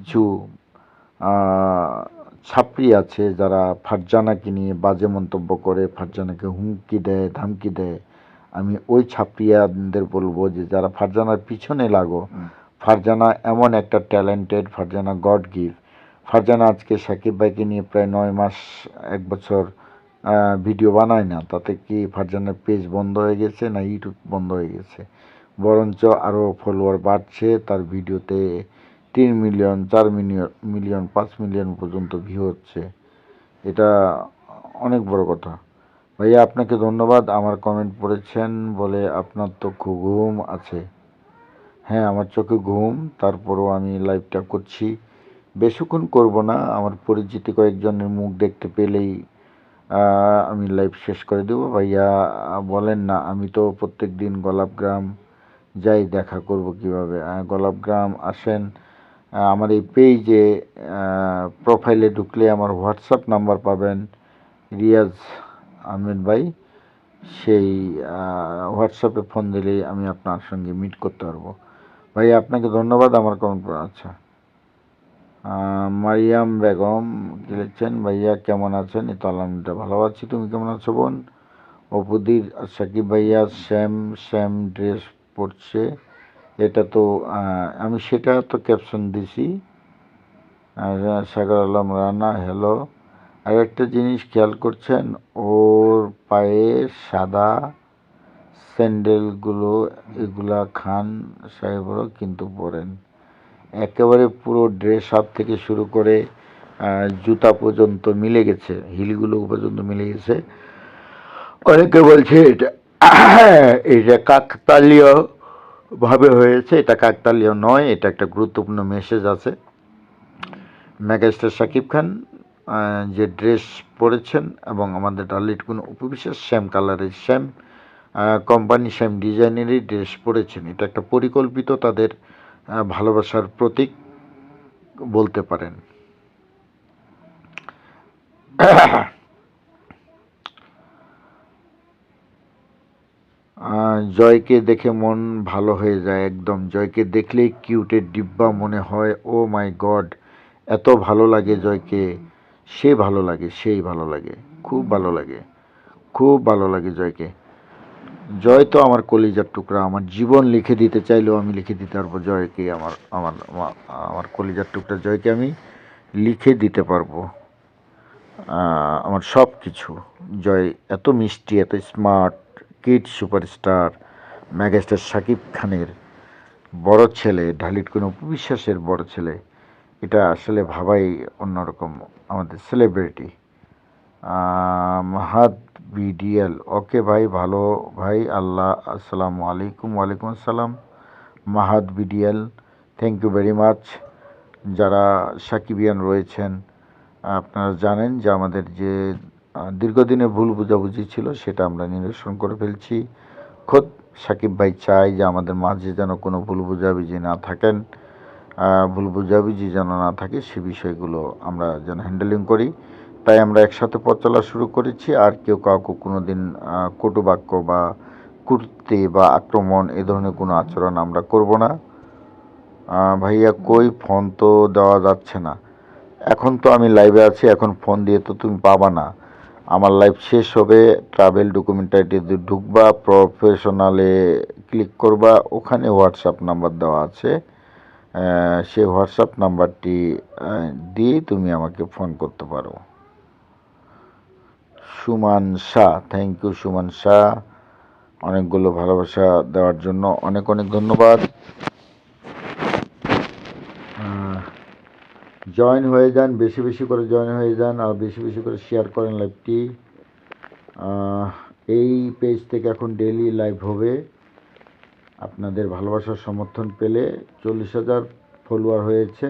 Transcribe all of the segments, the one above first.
কিছু ছাত্রী আছে যারা ফারজানাকে নিয়ে বাজে মন্তব্য করে ফারজানাকে হুমকি দেয় ধামকি দেয়। আমি ওই ছাত্রীদের বলব যে যারা ফারজানার পিছনে লাগো ফারজানা এমন একটা talented Farzana God give Farzana আজকে সাকিব ভাইকে নিয়ে প্রায় নয় মাস এক বছর ভিডিও বানায় না। তাতে কি ফারজানার পেজ বন্ধ হয়ে গেছে না ইউটিউব বন্ধ হয়ে গেছে? বরঞ্চ আরও ফলোয়ার বাড়ছে তার ভিডিওতে তিন মিলিয়ন, চার মিলিয়ন মিলিয়ন, পাঁচ মিলিয়ন পর্যন্ত ভিউ হচ্ছে। এটা অনেক বড় কথা। ভাইয়া, আপনাকে ধন্যবাদ। আমার কমেন্ট পড়েছেন বলে আপনার তো খুব ঘুম আছে। হ্যাঁ আমার চোখে ঘুম। তারপরও আমি লাইভটা করছি। বেশিক্ষণ করব না। আমার পরিচিত কয়েকজনের মুখ দেখতে পেলেই আমি লাইভ শেষ করে দেবো। ভাইয়া, বলেন না, আমি তো প্রত্যেক দিন গোলাপগ্রাম যাই, দেখা করব কীভাবে। গোলাপগ্রাম আসেন আমার এই পেজে প্রোফাইলে ঢুকলে আমার হোয়াটসঅ্যাপ নাম্বার পাবেন রিয়াজ আহমেদ ভাই। সেই হোয়াটসঅ্যাপে ফোন দিলেই আমি আপনার সঙ্গে মিট করতে পারব। ভাই, আপনাকে ধন্যবাদ আমার কমেন্ট আচ্ছা। মারিয়াম বেগম, কি লিখছেন? ভাইয়া, কেমন আছেন? এই তো আলহামদুলিল্লাহ ভালো আছি। তুমি কেমন আছো বোন? অপুদির সাকিব ভাইয়া, শ্যাম শ্যাম ড্রেস পরছে। এটা তো আমি সেটা তো ক্যাপশন দিছি। আর সাগর আলম রানা হ্যালো আর একটা জিনিস খেয়াল করছেন, ওর পায়ে সাদা স্যান্ডেলগুলো, এগুলা খান সাহেবরাও কিন্তু পরেন। একেবারে পুরো ড্রেস আপ থেকে শুরু করে জুতা পর্যন্ত মিলে গেছে, হিলগুলো পর্যন্ত মিলে গেছে। অনেকে বলছে, এটা এটা কাকতালীয়। ভাবে হয়েছে, এটা কাকতালীয় নয়, এটা একটা গুরুত্বপূর্ণ মেসেজ আছে। মেগাস্টার শাকিব খান যে ড্রেস পরেছেন এবং আমাদের ডালিট কোনো উপবিশেষ শ্যাম কালারের শ্যাম কোম্পানি শ্যাম ডিজাইনেরই ড্রেস পরেছেন। এটা একটা পরিকল্পিত তাদের ভালোবাসার প্রতীক বলতে পারেন। জয়কে দেখে মন ভালো হয়ে যায় একদম। জয়কে দেখলেই কিউটের ডিব্বা মনে হয় ও মাই গড এত ভালো লাগে জয়কে। সে ভালো লাগে, সেই ভালো লাগে, খুব ভালো লাগে, খুব ভালো লাগে জয়কে। জয় তো আমার কলিজার টুকরা, আমার জীবন লিখে দিতে চাইলেও আমি লিখে দিতে পারব জয়কে, আমার আমার, আমার- কলিজার টুকরা। জয়কে আমি লিখে দিতে পারব আমার সব কিছু জয় এত মিষ্টি, এত smart kid superstar megastar Shakib খানের বড় ছেলে ঢালিট কোনো উপবিশ্বাসের বড় ছেলে। এটা আসলে ভাবাই অন্যরকম আমাদের সেলিব্রিটি মাহাদ বিডিএল। ওকে ভাই, ভালো ভাই, আল্লাহ, আসসালামু আলাইকুম, ওয়ালাইকুম আসসালাম। Mahad BDL thank you very much যারা সাকিবিয়ান রয়েছেন, আপনারা জানেন যে আমাদের যে আহ, দীর্ঘদিনের ভুল বোঝাবুঝি ছিল সেটা আমরা নিরসন করে ফেলছি। খোদ সাকিব ভাই চাই যে আমাদের মাঝে যেন কোনো ভুল বোঝাবুঝি না থাকেন। ভুল বোঝাবুঝি যেন না থাকে সে বিষয়গুলো আমরা যেন হ্যান্ডেলিং করি। তাই আমরা একসাথে পথ চলা শুরু করেছি। আর কেউ কাউকে কোনো দিন কটু বাক্য বা কুর্তি বা আক্রমণ এ ধরনের কোনো আচরণ আমরা করব না। ভাইয়া কই? ফোন তো দেওয়া যাচ্ছে না। এখন তো আমি লাইভে আছি এখন ফোন দিয়ে তো তুমি পাবা না। আমার লাইফ শেষ হবে ট্রাভেল ডকুমেন্টারিতে ঢুকবা প্রফেশনালে ক্লিক করবা, ওখানে হোয়াটসঅ্যাপ নাম্বার দেওয়া আছে। সেই হোয়াটসঅ্যাপ নাম্বারটি দিয়ে তুমি আমাকে ফোন করতে পারো। সুমান শাহ থ্যাংক ইউ সুমান শাহ, অনেকগুলো ভালোবাসা দেওয়ার জন্য অনেক অনেক ধন্যবাদ। জয়েন হয়ে যান, বেশি বেশি করে জয়েন হয়ে যান আর বেশি বেশি করে শেয়ার করেন লাইভটি এই পেজ থেকে এখন ডেলি লাইভ হবে। আপনাদের ভালোবাসার সমর্থন পেলে চল্লিশ হাজার ফলোয়ার হয়েছে।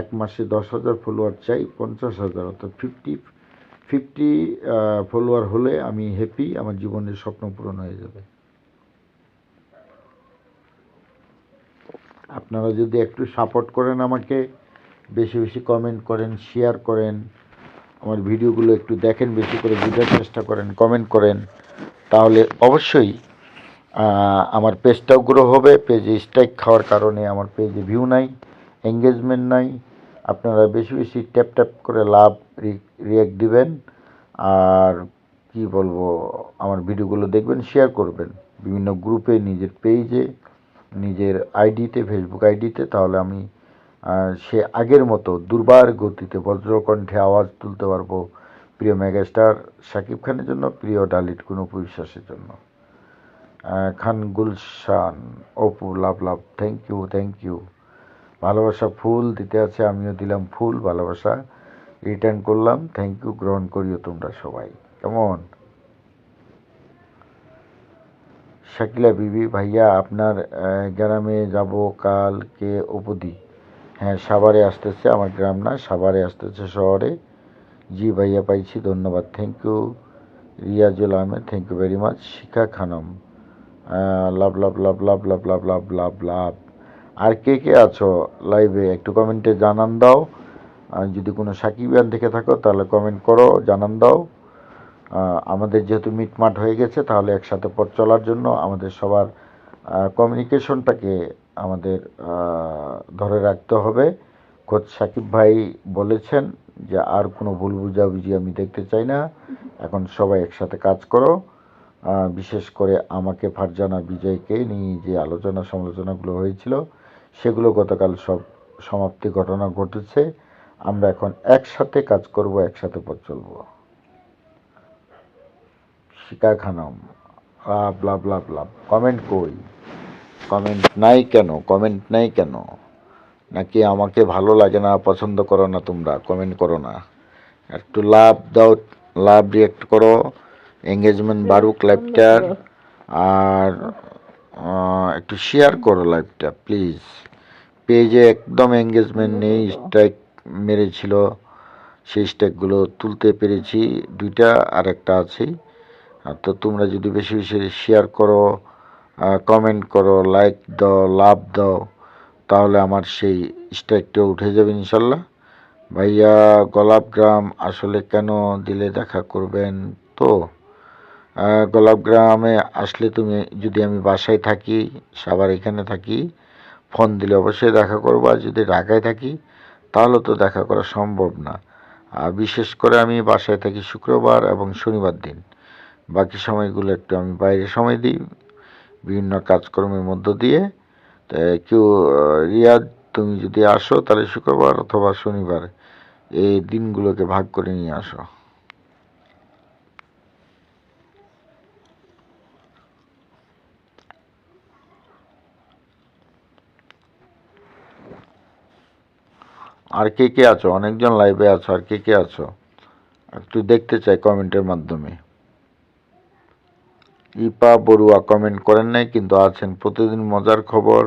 এক মাসে দশ হাজার ফলোয়ার চাই, পঞ্চাশ হাজার, অর্থাৎ ফিফটি ফিফটি ফলোয়ার হলে আমি হ্যাপি আমার জীবনের স্বপ্ন পূরণ হয়ে যাবে। আপনারা যদি একটু সাপোর্ট করেন আমাকে বেশি বেশি কমেন্ট করেন শেয়ার করেন, আমার ভিডিওগুলো একটু দেখেন, বেশি করে বোঝার চেষ্টা করেন কমেন্ট করেন। তাহলে অবশ্যই আমার পেজটাও গ্রো হবে পেজে স্ট্রাইক খাওয়ার কারণে আমার পেজে ভিউ নাই এঙ্গেজমেন্ট নাই। আপনারা বেশি বেশি ট্যাপ ট্যাপ করে লাভ রিয়াক্ট দিবেন। আর কি বলব, আমার ভিডিওগুলো দেখবেন শেয়ার করবেন। বিভিন্ন গ্রুপে নিজের পেজে নিজের আইডিতে ফেসবুক আইডিতে তাহলে আমি সে আগের মতো দুর্বার গতিতে বজ্রকণ্ঠে আওয়াজ তুলতে পারব প্রিয় মেগাস্টার শাকিব খানের জন্য, প্রিয় ডালিট কোনো বিশ্বাসের জন্য। Khan Gulshan, Apu, love love thank you thank you ভালোবাসা ফুল দিতে আছে, আমিও দিলাম ফুল ভালোবাসা। রিটার্ন করলাম থ্যাংক ইউ গ্রহণ করিও তোমরা সবাই। কেমন? শাকিলা বিবি, ভাইয়া, আপনার গ্রামে যাব কালকে অবধি। হ্যাঁ সাভারে আসতেছে, আমার গ্রাম না, সাভারে আসতেছে শহরে। জি ভাইয়া পাইছি, ধন্যবাদ thank you Riazul Ahmed thank you very much Shikha Khanam love love love love love love love love love. আর কে কে আছো লাইভে একটু কমেন্টে জানান দাও। যদি কোনো সাকিবিয়ান থেকে থাকো, তাহলে কমেন্ট করো, জানান দাও। আমাদের যেহেতু মিটমাট হয়ে গেছে, তাহলে একসাথে পথ চলার জন্য আমাদের সবার কমিউনিকেশনটাকে আমাদের ধরে রাখতে হবে। খোদ সাকিব ভাই বলেছেন যে, আর কোনো ভুল বুঝাবুঝি আমি দেখতে চাই না। এখন সবাই একসাথে কাজ করো। বিশেষ করে আমাকে, ফারজানা বিজয়কে নিয়ে যে আলোচনা সমালোচনাগুলো হয়েছিল, সেগুলো গতকাল সব সমাপ্তি ঘটনা ঘটেছে। আমরা এখন একসাথে কাজ করব, একসাথে পথ চলবো। Shikha Khanam love love love love comment কই? কমেন্ট নাই কেন? কমেন্ট নাই কেন? নাকি আমাকে ভালো লাগে না পছন্দ করো না তোমরা? কমেন্ট করো না। একটু লাভ দাও লাভ রিয়েক্ট করো। এঙ্গেজমেন্ট বাড়ুক লাইভটার আর একটু শেয়ার করো লাইভটা প্লিজ পেজে একদম এঙ্গেজমেন্ট নেই স্ট্রাইক মেরেছিল। সেই স্ট্রাইকগুলো তুলতে পেরেছি। দুইটা আর একটা আছে আর তো তোমরা যদি বেশি বেশি শেয়ার করো কমেন্ট করো লাইক দাও লাভ দাও তাহলে আমার সেই স্ট্রাইকটা উঠে যাবে ইনশাল্লাহ। ভাইয়া গোলাপ গ্রাম আসলে কেন দিলে দেখা করবেন তো? আহ, গোলাপ গ্রামে আসলে তুমি যদি আমি বাসায় থাকি সবার এখানে থাকি ফোন দিলে অবশ্যই দেখা করব আর যদি ঢাকায় থাকি তাহলে তো দেখা করা সম্ভব না। আর বিশেষ করে আমি বাসায় থাকি শুক্রবার এবং শনিবার দিন। বাকি সময়গুলো একটু আমি বাইরে সময় দিই। বিভিন্ন কাজকর্মের মধ্য দিয়ে। কেউ রিয়াদ, তুমি যদি আসো, তাহলে শুক্রবার অথবা শনিবার এই দিনগুলোকে ভাগ করে নিয়ে আসো। আর কে কে আছো? অনেকজন লাইভে আছো, আর কে কে আছো? একটু দেখতে চাই কমেন্টের মাধ্যমে। ইপা বড়ুয়া কমেন্ট করেন নাই, কিন্তু আছেন। প্রতিদিন মজার খবর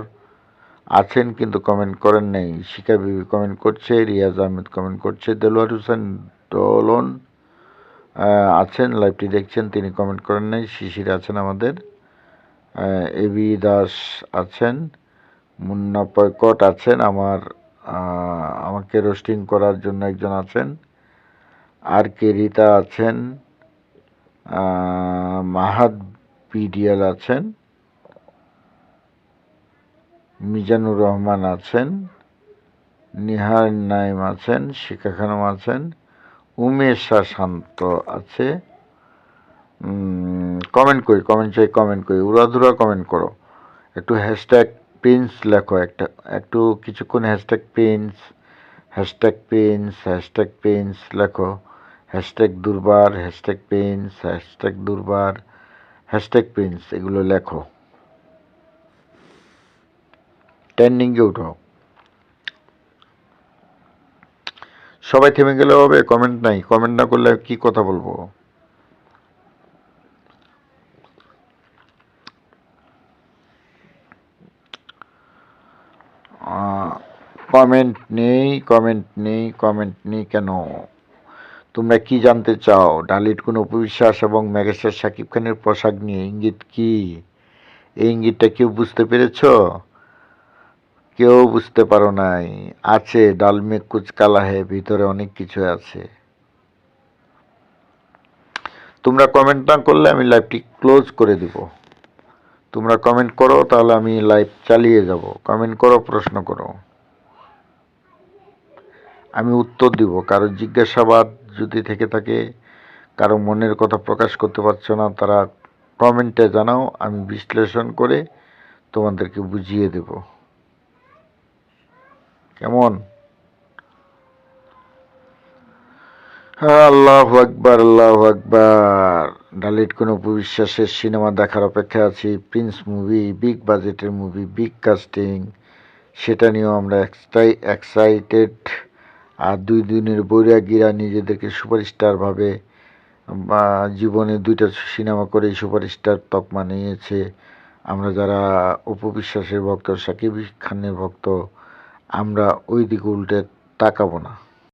আছেন, কিন্তু কমেন্ট করেন নাই। শিখা বিবি কমেন্ট করছে, রিয়াজ আহমেদ কমেন্ট করছে, দেলোয়ার হোসেন দোলন আছেন লাইভটি দেখছেন, তিনি কমেন্ট করেন নাই। শিশির আছেন আমাদের। এবি দাস আছেন। মুন্না পয়কট আছেন, আমার আমাকে রোস্টিং করার জন্য একজন আছেন। আর কে রিতা আছেন। মাহাদ পিডিএল আছেন, মিজানুর রহমান আছেন, নিহার নাইম আছেন শিখা খানম আছেন, উমেশা শান্ত আছে। কমেন্ট করি কমেন্ট চাই কমেন্ট করি। উড়াধুরা কমেন্ট করো। একটু হ্যাশট্যাগ প্রিন্স লেখো, একটা, একটু কিছুক্ষণ hashtag Prince hashtag Prince hashtag Prince লেখো। Hashtag Durbar hashtag Prince hashtag Durbar hashtag Prince এগুলো লেখো। ট্রেন্ডিংয়ে উঠো সবাই থেমে গেলে হবে কমেন্ট নাই। কমেন্ট না করলে কি কথা বলব? কমেন্ট নেই কমেন্ট নেই কমেন্ট নেই কেন? তোমরা কি জানতে চাও? ডালিট কোনো উপবিশ্বাস এবং মেগাস্টার শাকিব খানের পোশাক নিয়ে ইঙ্গিত কি? এই ইঙ্গিতটা কেউ বুঝতে পেরেছ? কেউ বুঝতে পারো নাই। আছে ডালমে কুচকালা হে ভিতরে অনেক কিছু আছে। তোমরা কমেন্ট না করলে আমি লাইভটি ক্লোজ করে দিব। তোমরা কমেন্ট করো, তাহলে আমি লাইভ চালিয়ে যাব। কমেন্ট করো, প্রশ্ন করো। আমি উত্তর দিব, কারও জিজ্ঞাসাবাদ যদি থেকে থাকে, কারও মনের কথা প্রকাশ করতে পারছ না, তারা কমেন্টে জানাও, আমি বিশ্লেষণ করে তোমাদেরকে বুঝিয়ে দেব। কেমন? হ্যাঁ আল্লাহ আকবার আল্লাহ আকবার। ডালিট কোনো বিশ্বাসের সিনেমা দেখার অপেক্ষা আছি। প্রিন্স মুভি বিগ বাজেটের মুভি বিগ কাস্টিং সেটা নিয়েও আমরা এক্সাইটেড আর দুই দিনের বৈরাগীরা নিজেদেরকে সুপারস্টার ভাবে, বা জীবনে দুইটা সিনেমা করে সুপারস্টার তকমা নিয়েছে। আমরা যারা উপবিশ্বাসের ভক্ত, সাকিব খানের ভক্ত, আমরা ওই দিকে উল্টে তাকাবো না।